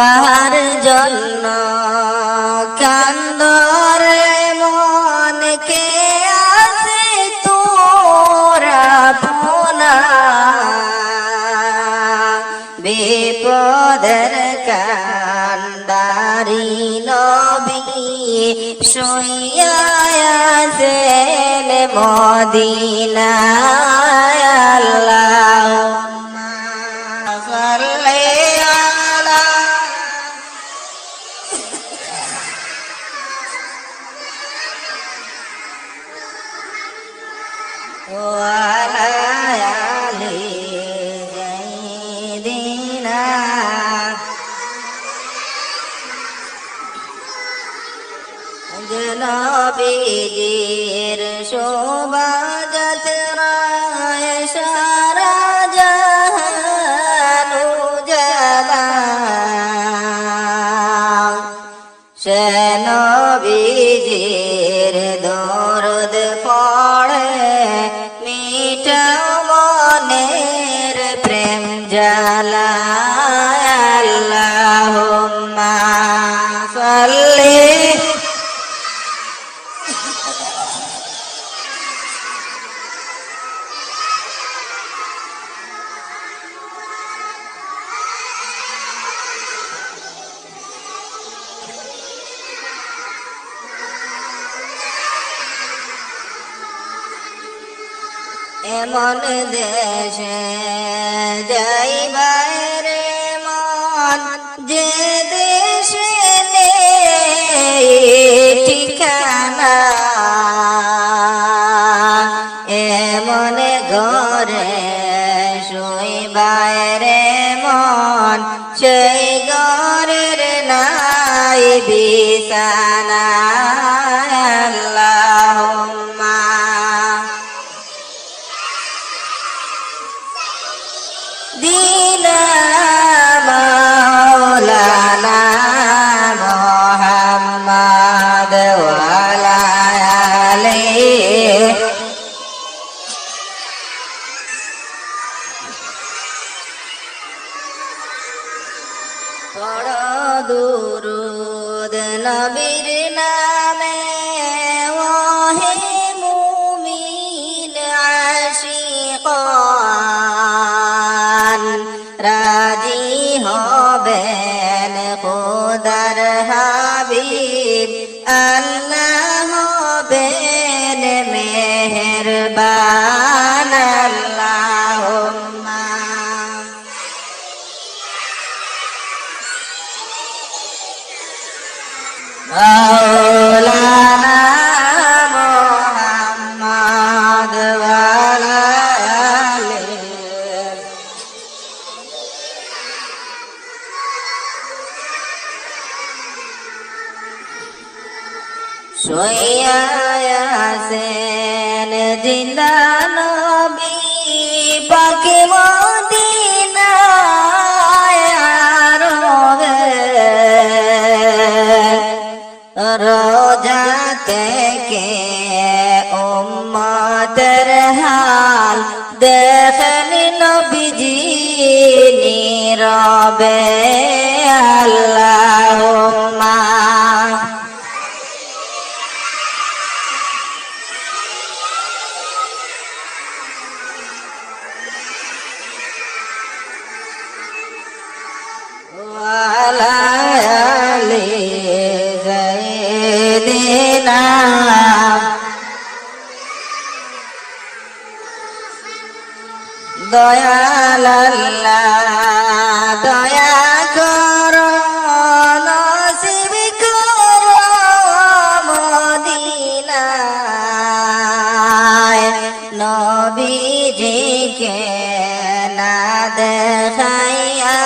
কার জন্য কান্দরে মন কে আছে তোরা পোনা বিপদের কান্দারি নবী শুয়াছেন মদিনায় জনবীজির শোভা যাত্রায় সারা জাহানু জালা সে নবীজির দরদ পড়ে মিঠা মনের প্রেম জালা এমন দেশে যাই বাইরে মন যে দেশে ঠিকানা এমন ঘরে শুই বাইরে মন, সেই ঘরের নাই বিছানা। নবীর নামে ওহে মুমিন আশিকান। রাজি হবেন খোদার হাবিব। আল্লাহ হবেন মেহেরবান। مولانا محمد وعلى آله শুয়াছেন জিন্দা নবী পাকে রোজা থেকে উম্মতের হাল দেখেন নবীজি নীরবে আল্লাহুম্মা না। দয়াল আল্লাহ দয়া কর নসিব কর মদিনায়। নবীজিকে না দেখাইয়া